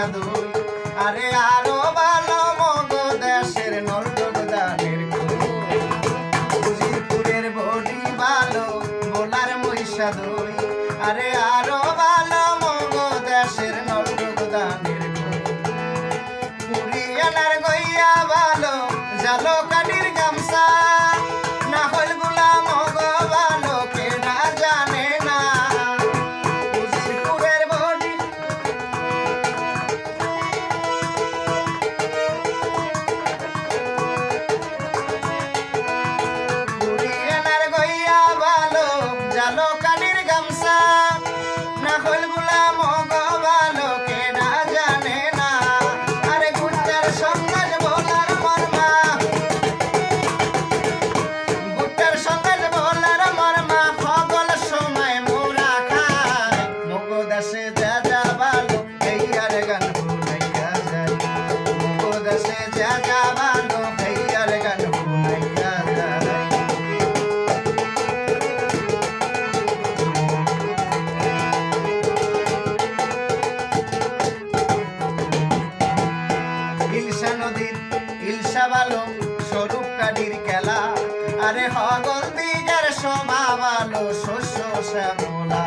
জাদুল আরে আরও ভালো মগ দেশের নর্দন দানের খুশিরপুরের বডি ভালো বোলার মহিষাদুল আরে গামছা। না হল গুলাম গো ভালো কে না জানে না। আরে গুটার সঙ্গাজ বলার মর্মা। গুটার সঙ্গাজ বলার মর্মা ফগল সময় মোরা খায়। মগো দেশে যা যা ভালো এই আর গান ভুলাইয়া যায়। মগো দেশে যা যা আরে হগন দিগার সমা ভালো, শস্য শ্যামলা।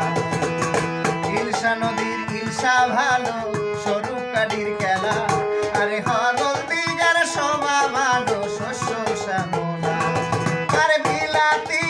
ইলসা নদীর ইলসা ভালো সরু কাটির খেলা। আরে হগন দিগার সমা ভালো, শস্য শ্যামলা। আরে বিলাতি